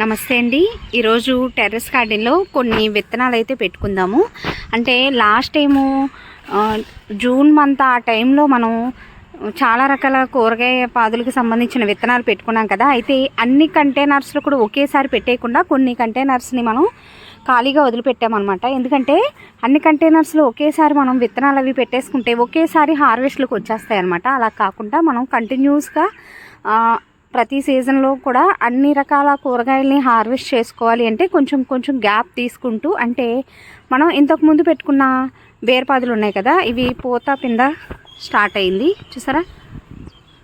నమస్తే అండి. ఈరోజు టెర్రస్ గార్డెన్లో కొన్ని విత్తనాలు అయితే పెట్టుకుందాము. అంటే లాస్ట్ టైము జూన్ మంత్ ఆ టైంలో మనం చాలా రకాల కూరగాయ పాదులకు సంబంధించిన విత్తనాలు పెట్టుకున్నాం కదా. అయితే అన్ని కంటైనర్స్లో కూడా ఒకేసారి పెట్టేయకుండా కొన్ని కంటైనర్స్ని మనం ఖాళీగా వదిలిపెట్టామన్నమాట. ఎందుకంటే అన్ని కంటైనర్స్లో ఒకేసారి మనం విత్తనాలు అవి పెట్టేసుకుంటే ఒకేసారి హార్వెస్ట్లకు వచ్చేస్తాయి అనమాట అలా కాకుండా మనం కంటిన్యూస్గా ప్రతి సీజన్లో కూడా అన్ని రకాల కూరగాయల్ని హార్వెస్ట్ చేసుకోవాలి అంటే కొంచెం కొంచెం గ్యాప్ తీసుకుంటూ అంటే మనం ఇంతకుముందు పెట్టుకున్న బేరపాదులు ఉన్నాయి కదా ఇవి పూత పింద స్టార్ట్ అయింది. చూసారా?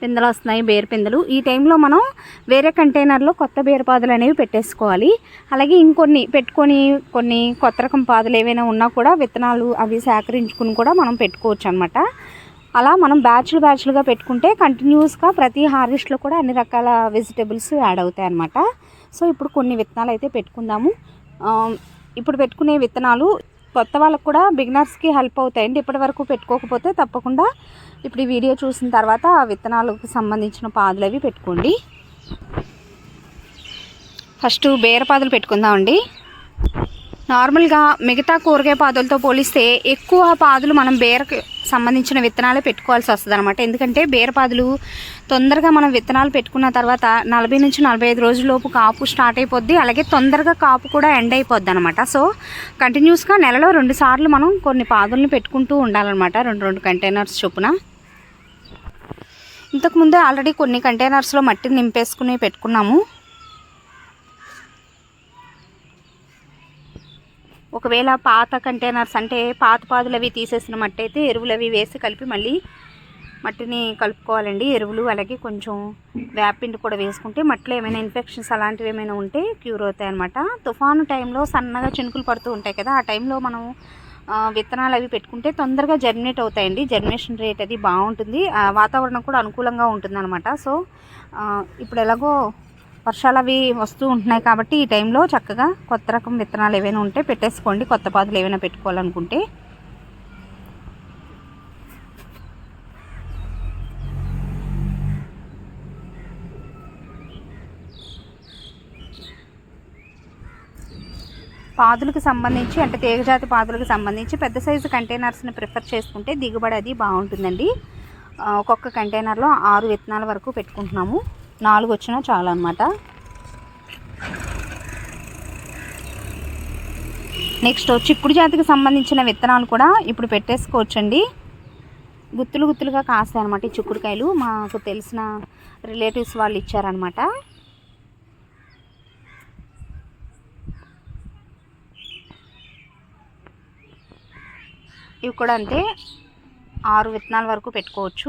పిందెలు వస్తున్నాయి బేరు పిందెలు. ఈ టైంలో మనం వేరే కంటైనర్లో కొత్త బేరపాదులు అనేవి పెట్టేసుకోవాలి. అలాగే ఇంకొన్ని పెట్టుకొని కొన్ని కొత్త రకం పాదులు ఏవైనా ఉన్నా కూడా విత్తనాలు అవి సేకరించుకుని కూడా మనం పెట్టుకోవచ్చు అనమాట అలా మనం బ్యాచ్లు బ్యాచ్లుగా పెట్టుకుంటే కంటిన్యూస్గా ప్రతి హార్వెస్ట్లో కూడా అన్ని రకాల వెజిటబుల్స్ యాడ్ అవుతాయి అన్నమాట. సో ఇప్పుడు కొన్ని విత్తనాలు అయితే పెట్టుకుందాము. ఇప్పుడు పెట్టుకునే విత్తనాలు కొత్త వాళ్ళకు కూడా బిగినర్స్కి హెల్ప్ అవుతాయండి. ఇప్పటి వరకు పెట్టుకోకపోతే తప్పకుండా ఇప్పుడు ఈ వీడియో చూసిన తర్వాత ఆ విత్తనాలకు సంబంధించిన పాదులు అవి పెట్టుకోండి. ఫస్ట్ బేర పాదులు పెట్టుకుందామండి. నార్మల్గా మిగతా కూరగాయ పాదులతో పోలిస్తే ఎక్కువ పాదులు మనం బేర సంబంధించిన విత్తనాలే పెట్టుకోవాల్సి వస్తుంది అనమాట ఎందుకంటే బీరపాదులు తొందరగా మనం విత్తనాలు పెట్టుకున్న తర్వాత నలభై నుంచి నలభై ఐదు రోజులలోపు కాపు స్టార్ట్ అయిపోద్ది. అలాగే తొందరగా కాపు కూడా ఎండ్ అయిపోద్ది అనమాట సో కంటిన్యూస్గా నెలలో రెండు సార్లు మనం కొన్ని పాదులను పెట్టుకుంటూ ఉండాలన్నమాట. రెండు రెండు కంటైనర్స్ చొప్పున. ఇంతకుముందే ఆల్రెడీ కొన్ని కంటైనర్స్లో మట్టిని నింపేసుకుని పెట్టుకున్నాము. ఒకవేళ పాత కంటైనర్స్ అంటే పాత పాదులు అవి తీసేసిన మట్టి అయితే ఎరువులు అవి వేసి కలిపి మళ్ళీ మట్టిని కలుపుకోవాలండి. ఎరువులు అలాగే కొంచెం వేపిండి కూడా వేసుకుంటే మట్టిలో ఏమైనా ఇన్ఫెక్షన్స్ అలాంటివి ఏమైనా ఉంటే క్యూర్ అవుతాయి అనమాట తుఫాను టైంలో సన్నగా చినుకులు పడుతూ ఉంటాయి కదా ఆ టైంలో మనం విత్తనాలు అవి పెట్టుకుంటే తొందరగా జర్మినేట్ అవుతాయండి. జర్మినేషన్ రేట్ అది బాగుంటుంది. ఆ, వాతావరణం కూడా అనుకూలంగా ఉంటుంది అనమాట సో ఇప్పుడు ఎలాగో వర్షాలు అవి వస్తూ ఉంటున్నాయి కాబట్టి ఈ టైంలో చక్కగా కొత్త రకం విత్తనాలు ఏవైనా ఉంటే పెట్టేసుకోండి. కొత్త పాదులు ఏవైనా పెట్టుకోవాలనుకుంటే. పాదులకు సంబంధించి అంటే తీగజాతి పాదులకు సంబంధించి పెద్ద సైజు కంటైనర్స్ని ప్రిఫర్ చేసుకుంటే దిగుబడి అది బాగుంటుందండి. ఒక్కొక్క కంటైనర్లో ఆరు విత్తనాల వరకు పెట్టుకుంటున్నాము. నాలుగు వచ్చినా చాలు అనమాట నెక్స్ట్ చిక్కుడు జాతికి సంబంధించిన విత్తనాలు కూడా ఇప్పుడు పెట్టేసుకోవచ్చండి. గుత్తులు గుత్తులుగా కాస్తాయి అనమాట ఈ చిక్కుడుకాయలు. మాకు తెలిసిన రిలేటివ్స్ వాళ్ళు ఇచ్చారనమాట ఇవి కూడా అంతే ఆరు విత్తనాల వరకు పెట్టుకోవచ్చు.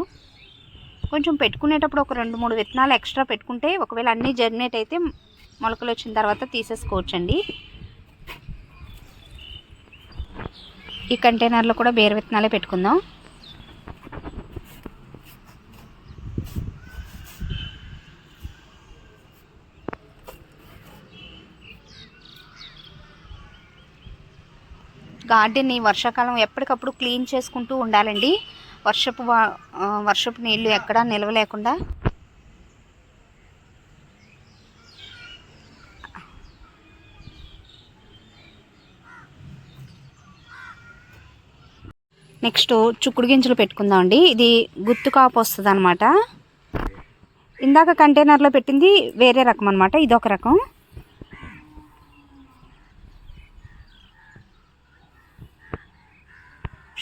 కొంచెం పెట్టుకునేటప్పుడు ఒక రెండు మూడు విత్తనాలు ఎక్స్ట్రా పెట్టుకుంటే ఒకవేళ అన్నీ జర్మినేట్ అయితే మొలకలు వచ్చిన తర్వాత తీసేసుకోవచ్చండి. ఈ కంటైనర్లో కూడా బేర విత్తనాలే పెట్టుకుందాం. గార్డెన్ని వర్షాకాలం ఎప్పటికప్పుడు క్లీన్ చేసుకుంటూ ఉండాలండి. వర్షపు వర్షపు నీళ్ళు ఎక్కడా నిల్వ లేకుండా నెక్స్ట్ చుక్కుడు గింజలు పెట్టుకుందామండి ఇది గుత్తు కాపు వస్తుంది అనమాట ఇందాక కంటైనర్లో పెట్టింది వేరే రకం అనమాట ఇదొక రకం.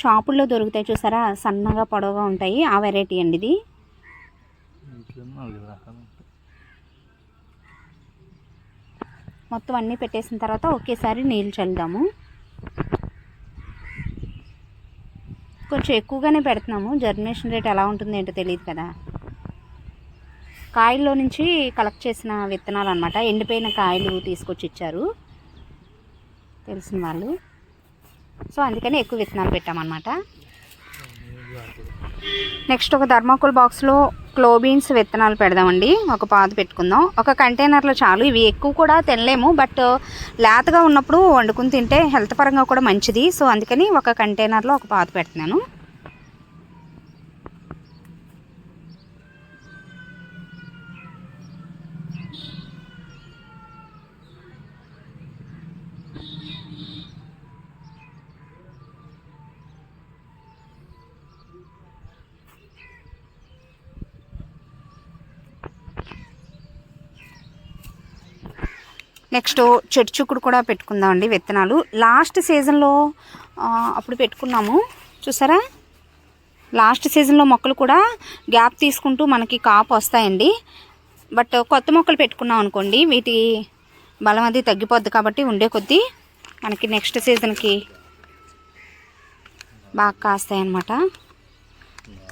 షాపుల్లో దొరుకుతాయి చూసారా? సన్నగా పొడవుగా ఉంటాయి. ఆ వెరైటీ అండి ఇది. మొత్తం అన్నీ పెట్టేసిన తర్వాత ఒకేసారి నీళ్ళు చల్లుదాము. కొంచెం ఎక్కువగానే పెడుతున్నాము. జర్మినేషన్ రేట్ ఎలా ఉంటుంది ఏంటో తెలియదు కదా. కాయల్లో నుంచి కలెక్ట్ చేసిన విత్తనాలు అనమాట ఎండిపోయిన కాయలు తీసుకొచ్చి ఇచ్చారు. తెలిసిన వాళ్ళు. సో అందుకని ఎక్కువ విత్తనాలు పెట్టామన్నమాట. నెక్స్ట్ ఒక ధర్మాకోల్ బాక్స్లో క్లోబీన్స్ విత్తనాలు పెడదామండి. ఒక పాదు పెట్టుకుందాం. ఒక కంటైనర్లో చాలు ఇవి ఎక్కువ కూడా తినలేము. బట్ లేతగా ఉన్నప్పుడు వండుకుని తింటే హెల్త్ పరంగా కూడా మంచిది. సో అందుకని ఒక కంటైనర్లో ఒక పాదు పెడుతున్నాను. నెక్స్ట్ చెట్టు కూడా పెట్టుకుందాం అండి విత్తనాలు. లాస్ట్ సీజన్లో అప్పుడు పెట్టుకున్నాము. చూసారా? లాస్ట్ సీజన్లో మొక్కలు కూడా గ్యాప్ తీసుకుంటూ మనకి కాపు వస్తాయండి. బట్ కొత్త మొక్కలు పెట్టుకున్నాం అనుకోండి వీటి బలం అది తగ్గిపోద్ది కాబట్టి ఉండే కొద్దీ మనకి నెక్స్ట్ సీజన్కి బాగా కాస్తాయి అన్నమాట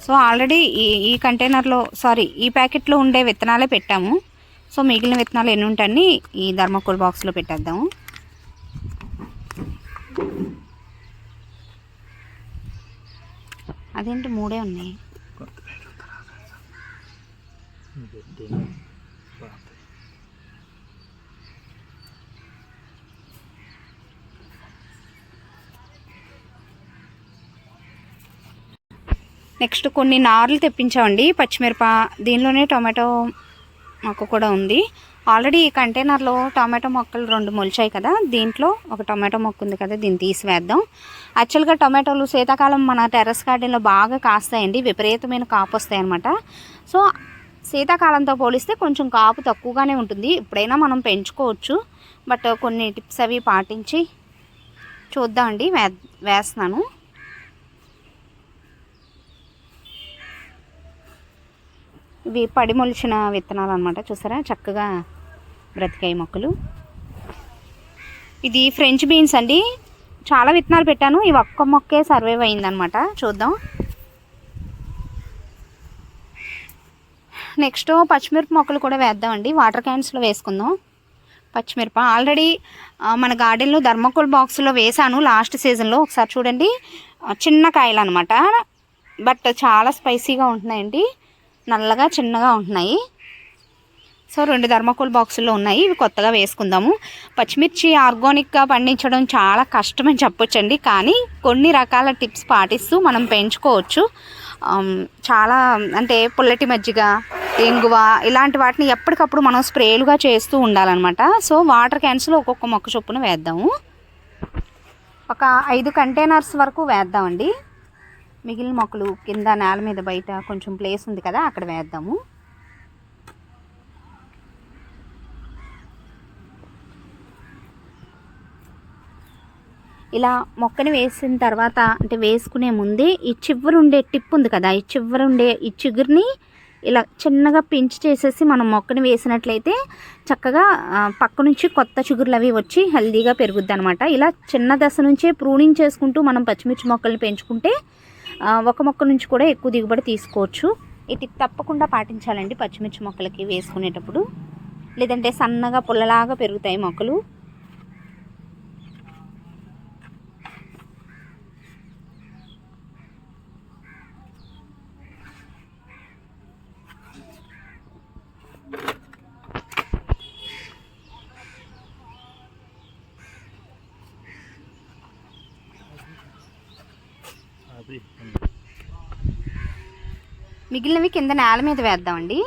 సో ఆల్రెడీ ఈ ఈ కంటైనర్లో సారీ ఈ ప్యాకెట్లో ఉండే విత్తనాలే పెట్టాము. సో మిగిలిన విత్తనాలు ఎన్ని ఉంటాయని ఈ ధర్మకోల్ బాక్స్లో పెట్టేద్దాము. అదేంటి మూడే ఉన్నాయి? నెక్స్ట్ కొన్ని నార్లు తెప్పించామండి. పచ్చిమిరప దీనిలోనే టొమాటో మొక్క కూడా ఉంది. ఆల్రెడీ ఈ కంటైనర్లో టొమాటో మొక్కలు రెండు మొలిచాయి కదా. దీంట్లో ఒక టొమాటో మొక్క ఉంది కదా దీన్ని తీసివేద్దాం. యాక్చువల్గా టొమాటోలు శీతాకాలం మన టెర్రస్ గార్డెన్లో బాగా కాస్తాయండి విపరీతమైన కాపు వస్తాయి అనమాట సో శీతాకాలంతో పోలిస్తే కొంచెం కాపు తక్కువగానే ఉంటుంది. ఎప్పుడైనా మనం పెంచుకోవచ్చు. బట్ కొన్ని టిప్స్ అవి పాటించి చూద్దామండి వే వేస్తున్నాను. ఇవి పడి మొలిచిన విత్తనాలు అనమాట చూసారా? చక్కగా బ్రతికాయి మొక్కలు. ఇది ఫ్రెంచ్ బీన్స్ అండి. చాలా విత్తనాలు పెట్టాను. ఇవి ఒక్క మొక్కే సర్వైవ్ అయిందనమాట చూద్దాం. నెక్స్ట్ పచ్చిమిరప మొక్కలు కూడా వేద్దామండి. వాటర్ క్యాన్స్లో వేసుకుందాం. పచ్చిమిరప. ఆల్రెడీ మన గార్డెన్లో ధర్మకోల్ బాక్స్లో వేసాను లాస్ట్ సీజన్లో ఒకసారి చూడండి. చిన్న కాయలు అనమాట బట్ చాలా స్పైసీగా ఉంటున్నాయండి. నల్లగా చిన్నగా ఉంటున్నాయి. సో రెండు ధర్మకోల్ బాక్సుల్లో ఉన్నాయి. ఇవి కొత్తగా వేసుకుందాము. పచ్చిమిర్చి ఆర్గానిక్గా పండించడం చాలా కష్టమని చెప్పొచ్చండి. కానీ కొన్ని రకాల టిప్స్ పాటిస్తూ మనం పెంచుకోవచ్చు. చాలా అంటే పుల్లటి మజ్జిగ ఇంగువ ఇలాంటి వాటిని ఎప్పటికప్పుడు మనం స్ప్రేలుగా చేస్తూ ఉండాలన్నమాట. సో వాటర్ క్యాన్స్లో ఒక్కొక్క మొక్క చొప్పున వేద్దాము. ఒక ఐదు కంటైనర్స్ వరకు వేద్దామండి. మిగిలిన మొక్కలు కింద నేల మీద బయట కొంచెం ప్లేస్ ఉంది కదా అక్కడ వేద్దాము. ఇలా మొక్కని వేసిన తర్వాత అంటే వేసుకునే ముందే ఈ చివరి ఉండే టిప్ ఉంది కదా ఈ చివరి ఉండే ఈ చిగురిని ఇలా చిన్నగా పించి చేసేసి మనం మొక్కని వేసినట్లయితే చక్కగా పక్క నుంచి కొత్త చిగురులు అవి వచ్చి హెల్దీగా పెరుగుద్ది అనమాట ఇలా చిన్న దశ నుంచే ప్రూనింగ్ చేసుకుంటూ మనం పచ్చిమిర్చి మొక్కల్ని పెంచుకుంటే ఒక మొక్క నుంచి కూడా ఎక్కువ దిగుబడి తీసుకోవచ్చు. ఇది తప్పకుండా పాటించాలండి పచ్చిమిర్చి మొక్కలకి వేసుకునేటప్పుడు. లేదంటే సన్నగా పుల్లలాగా పెరుగుతాయి మొక్కలు. మిగిలినవి కింద నేల మీద వేద్దామండి.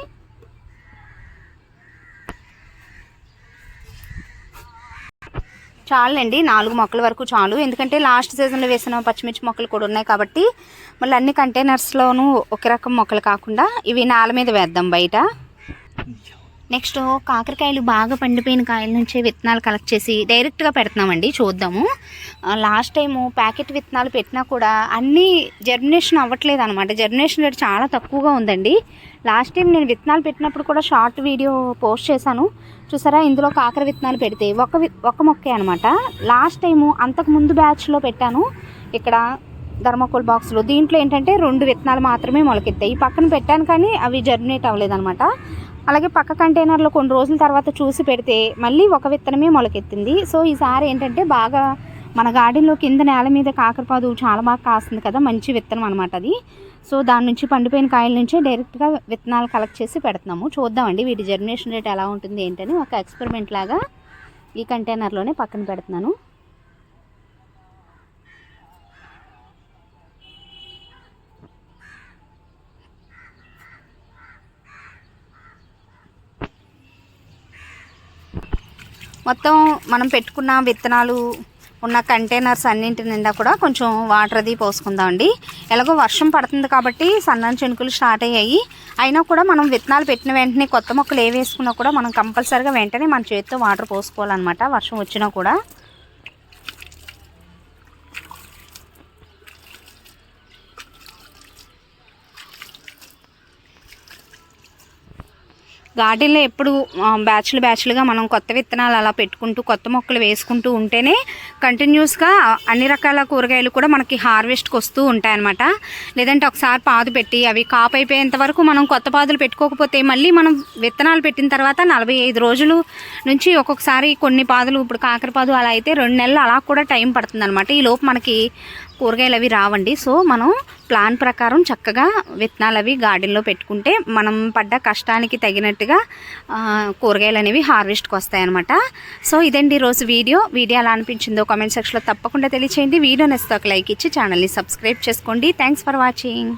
చాలండి నాలుగు మొక్కల వరకు చాలు. ఎందుకంటే లాస్ట్ సీజన్లో వేసిన పచ్చిమిర్చి మొక్కలు కూడా ఉన్నాయి కాబట్టి మళ్ళీ అన్ని కంటైనర్స్లోనూ ఒక రకం మొక్కలు కాకుండా ఇవి నేల మీద వేద్దాం బయట. నెక్స్ట్ కాకరకాయలు బాగా పండిపోయిన కాయల నుంచే విత్తనాలు కలెక్ట్ చేసి డైరెక్ట్గా పెడుతున్నామండి చూద్దాము. లాస్ట్ టైము ప్యాకెట్ విత్తనాలు పెట్టినా కూడా అన్నీ జర్మినేషన్ అవ్వట్లేదు అనమాట జర్మినేషన్ రేట్ చాలా తక్కువగా ఉందండి. లాస్ట్ టైం నేను విత్తనాలు పెట్టినప్పుడు కూడా షార్ట్ వీడియో పోస్ట్ చేశాను. చూసారా ఇందులో కాకర విత్తనాలు పెడితే ఒక ఒక మొక్కే అనమాట లాస్ట్ టైము అంతకు ముందు బ్యాచ్లో పెట్టాను. ఇక్కడ ధర్మకోల్ బాక్స్లో దీంట్లో ఏంటంటే రెండు విత్తనాలు మాత్రమే మొలకెత్తాయి. ఈ పక్కన పెట్టాను కానీ అవి జర్మినేట్ అవ్వలేదు అనమాట అలాగే పక్క కంటైనర్లో కొన్ని రోజుల తర్వాత చూసి పెడితే మళ్ళీ ఒక విత్తనమే మొలకెత్తింది. సో ఈసారి ఏంటంటే బాగా మన గార్డెన్లో కింద నేల మీద కాకరపాదు చాలా బాగా కాస్తుంది కదా మంచి విత్తనం అనమాట అది. సో దాని నుంచి పండిపోయిన కాయల నుంచే డైరెక్ట్గా విత్తనాలు కలెక్ట్ చేసి పెడుతున్నాము. చూద్దామండి వీటి జర్మినేషన్ రేట్ ఎలా ఉంటుంది ఏంటని ఒక ఎక్స్పెరిమెంట్ లాగా ఈ కంటైనర్లోనే పక్కన పెడుతున్నాను. మొత్తం మనం పెట్టుకున్న విత్తనాలు ఉన్న కంటైనర్స్ అన్నింటి నిండా కూడా కొంచెం వాటర్ అది పోసుకుందాం అండి. ఎలాగో వర్షం పడుతుంది కాబట్టి సన్నని చెనుకులు స్టార్ట్ అయ్యాయి. అయినా కూడా మనం విత్తనాలు పెట్టిన వెంటనే కొత్త మొక్కలు ఏ వేసుకున్నా కూడా మనం కంపల్సరిగా వెంటనే మన చేతితో వాటర్ పోసుకోవాలన్నమాట వర్షం వచ్చినా కూడా. గార్డెన్లో ఎప్పుడు బ్యాచ్లు బ్యాచ్లుగా మనం కొత్త విత్తనాలు అలా పెట్టుకుంటూ కొత్త మొక్కలు వేసుకుంటూ ఉంటేనే కంటిన్యూస్గా అన్ని రకాల కూరగాయలు కూడా మనకి హార్వెస్ట్కి వస్తూ ఉంటాయన్నమాట. లేదంటే ఒకసారి పాదు పెట్టి అవి కాపు అయిపోయేంత వరకు మనం కొత్త పాదులు పెట్టుకోకపోతే మళ్ళీ మనం విత్తనాలు పెట్టిన తర్వాత నలభై ఐదు రోజులు నుంచి ఒక్కొక్కసారి కొన్ని పాదులు ఇప్పుడు కాకరపాదు అలా అయితే రెండు నెలలు అలా కూడా టైం పడుతుంది అనమాట ఈ లోపు మనకి కూరగాయలు అవి రావండి. సో మనం ప్లాన్ ప్రకారం చక్కగా విత్తనాలు అవి గార్డెన్లో పెట్టుకుంటే మనం పడ్డ కష్టానికి తగినట్టుగా కూరగాయలు అనేవి హార్వెస్ట్కి వస్తాయన్నమాట. సో ఇదండి ఈరోజు వీడియో. వీడియో ఎలా అనిపించిందో కామెంట్ సెక్షన్లో తప్పకుండా తెలియచేయండి. వీడియో నచ్చితే ఒక లైక్ ఇచ్చి ఛానల్ని సబ్స్క్రైబ్ చేసుకోండి. Thanks for watching.